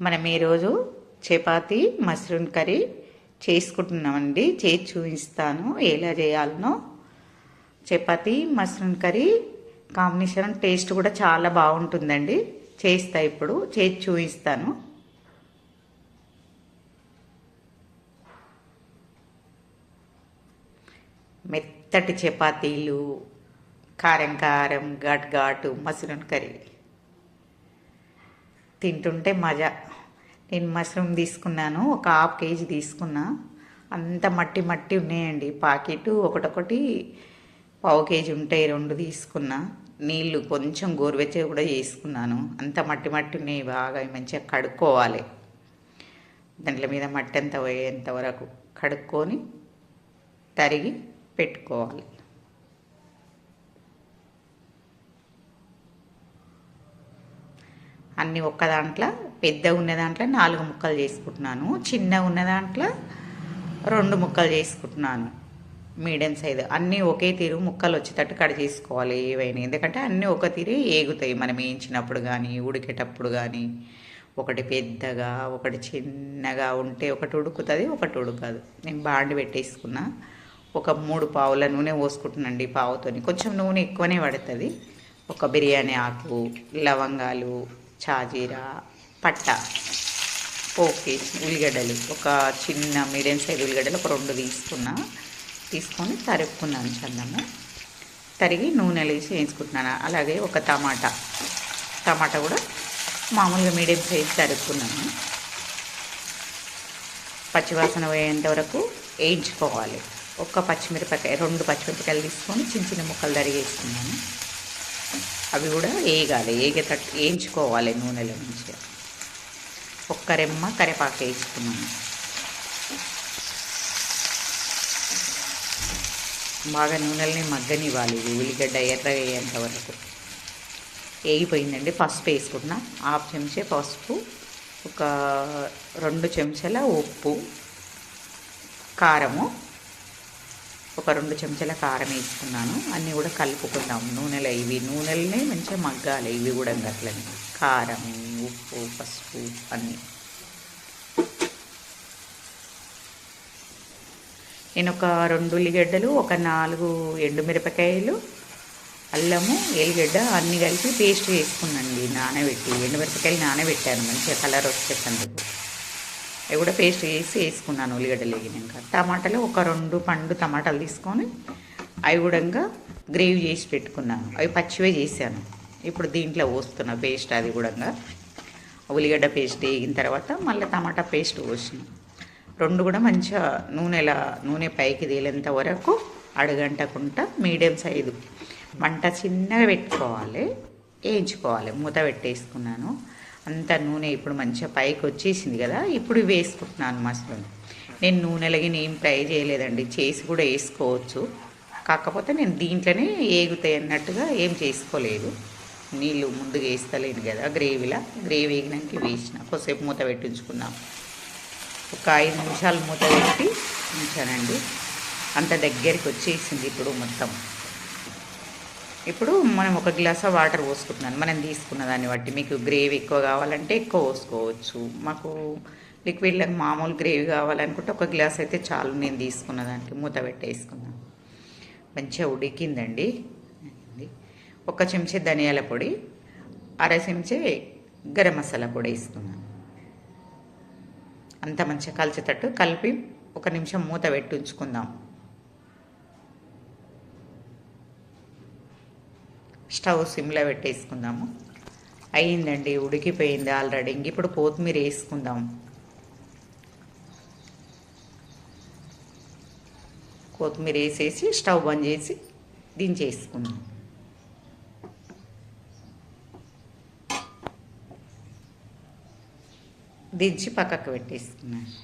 మనం ఈరోజు chapati mushroom curry చేసుకుంటున్నామండి. చేసి చూపిస్తాను. ఎలా చేయాలనో. Chapati mushroom curry combination taste కూడా చాలా బాగుంటుందండి. చేస్తా ఇప్పుడు. చేసి చూపిస్తాను. మెత్తటి చపాతీలు కారం కారం ఘాట్ ఘాటు మష్రూమ్ కర్రీ. తింటుంటే మజా. నేను మష్రూమ్ తీసుకున్నాను ఒక హాఫ్ కేజీ తీసుకున్నా. అంత మట్టి మట్టి ఉన్నాయండి. పాకెట్ ఒకటొకటి పావు కేజీ ఉంటాయి రెండు తీసుకున్నా. నీళ్ళు కొంచెం గోరువెచ్చగా కూడా చేసుకున్నాను. అంత మట్టి మట్టి ఉన్నాయి బాగా మంచిగా కడుక్కోవాలి. దాంట్లో మీద మట్టి అంత పోయేంత వరకు కడుక్కొని తరిగి పెట్టుకోవాలి. అన్నీ ఒక్క దాంట్లో పెద్ద ఉన్న దాంట్లో నాలుగు ముక్కలు చేసుకుంటున్నాను. చిన్న ఉన్న దాంట్లో రెండు ముక్కలు చేసుకుంటున్నాను. Medium size. అన్నీ ఒకే తీరు ముక్కలు వచ్చేటట్టు కట్ చేసుకోవాలి ఏవైనా. ఎందుకంటే అన్నీ ఒక తీరు ఏగుతాయి. మనం వేయించినప్పుడు కానీ ఉడికేటప్పుడు కానీ ఒకటి పెద్దగా ఒకటి చిన్నగా ఉంటే ఒకటి ఉడుకుతుంది ఒకటి ఉడకదు. నేను బాండి పెట్టేసుకున్నా. ఒక మూడు పావుల నూనె పోసుకుంటున్నాండి పావుతోని. కొంచెం నూనె ఎక్కువనే పడుతుంది. ఒక బిర్యానీ ఆకు లవంగాలు చాజీరా పట్ట ఓకే ఉల్లిగడ్డలు. ఒక చిన్న మీడియం సైజ్ ఉల్లిగడ్డలు ఒక రెండు తీసుకున్నా. తీసుకొని తరుపుకున్నాను చందము. తరిగి నూనెలు వేసి వేయించుకుంటున్నాను. అలాగే ఒక టమాటా. టమాటా కూడా మామూలుగా మీడియం సైజ్ తరుపుకున్నాను పచ్చివాసన పోయేంత వరకు వేయించుకోవాలి. ఒక పచ్చిమిరపకాయ రెండు పచ్చిమిరపకాయలు తీసుకొని చిన్న చిన్న ముక్కలు తరిగేసుకున్నాను. అవి కూడా వేయగాలి వేగేటట్టు వేయించుకోవాలి నూనెలో మంచిగా. ఒక్క రెమ్మ కరివేపాకు వేసుకున్నాను బాగా నూనెల్ని మగ్గనివ్వాలి. ఇది ఉల్లిగడ్డ ఎర్ర వేయేంత వరకు. వేగిపోయిందండి. పసుపు వేసుకున్నా. హాఫ్ చెంచే పసుపు ఒక రెండు చెంచాల ఉప్పు కారము ఒక రెండు చెంచాల కారం వేసుకున్నాను. అన్నీ కూడా కలుపుకుందాం. నూనెలు ఇవి నూనెలనే మంచిగా మగ్గాలి. ఇవి కూడా అట్లని కారం ఉప్పు పసుపు అన్నీ. నేను ఒక రెండు ఉల్లిగడ్డలు ఒక నాలుగు ఎండుమిరపకాయలు అల్లము ఎల్లిగడ్డ అన్నీ కలిపి పేస్ట్ వేసుకున్నాండి నానబెట్టి ఎండుమిరపకాయలు నానబెట్టాను. మంచిగా కలర్ వచ్చేటందుకు అవి కూడా పేస్ట్ చేసి వేసుకున్నాను ఉల్లిగడ్డలు వేగినాక టమాటాలు ఒక రెండు పండు టమాటాలు తీసుకొని అవి కూడా గ్రేవీ చేసి పెట్టుకున్నాను. అవి పచ్చివే చేశాను. ఇప్పుడు దీంట్లో పోస్తున్నా పేస్ట్ అది కూడా ఉల్లిగడ్డ పేస్ట్ వేగిన తర్వాత మళ్ళీ టమాటా పేస్ట్ పోసిన. రెండు కూడా మంచిగా నూనెలా నూనె పైకి తేలేంత వరకు అడగంటకుండా మీడియం సైజు మంట చిన్నగా పెట్టుకోవాలి. వేయించుకోవాలి. మూత పెట్టేసుకున్నాను. అంత నూనె ఇప్పుడు మంచిగా పైకి వచ్చేసింది కదా ఇప్పుడు వేసుకుంటున్నాను మసాలా నేను నూనెలకి ఏం ఫ్రై చేయలేదండి చేసి కూడా వేసుకోవచ్చు. కాకపోతే నేను దీంట్లోనే ఏగుతాయి అన్నట్టుగా ఏం చేసుకోలేదు. నీళ్ళు ముందుగా వేస్తలేను కదా గ్రేవీలా. గ్రేవీ వేగినాక వేసిన కొద్దిసేపు మూత పెట్టించుకున్నాం. ఒక ఐదు నిమిషాలు మూత పెట్టి ఉంచానండి. అంత దగ్గరికి వచ్చేసింది ఇప్పుడు మొత్తం. ఇప్పుడు మనం ఒక గ్లాస్ వాటర్ పోసుకుంటున్నాను. మనం తీసుకున్న దాన్ని బట్టి మీకు గ్రేవీ ఎక్కువ కావాలంటే ఎక్కువ పోసుకోవచ్చు. మాకు లిక్విడ్లో మామూలు గ్రేవీ కావాలనుకుంటే ఒక గ్లాస్ అయితే చాలు నేను తీసుకున్న దానికి. మూత పెట్టేసుకున్నాను మంచిగా ఉడికిందండి. ఒక చెంచా ధనియాల పొడి అర చెంచే గరం మసాలా పొడి వేసుకున్నాను అంత మంచిగా కలిసేటట్టు కలిపి ఒక నిమిషం మూత పెట్టి ఉంచుకుందాం. స్టవ్ సిమ్లో పెట్టేసుకుందాము. అయ్యిందండి ఉడికిపోయింది ఆల్రెడీ. ఇంక ఇప్పుడు కొత్తిమీర వేసుకుందాం. కొత్తిమీర వేసేసి స్టవ్ బంద్ చేసి దించేసుకుందాం. దించి పక్కకు పెట్టేసుకున్నాను.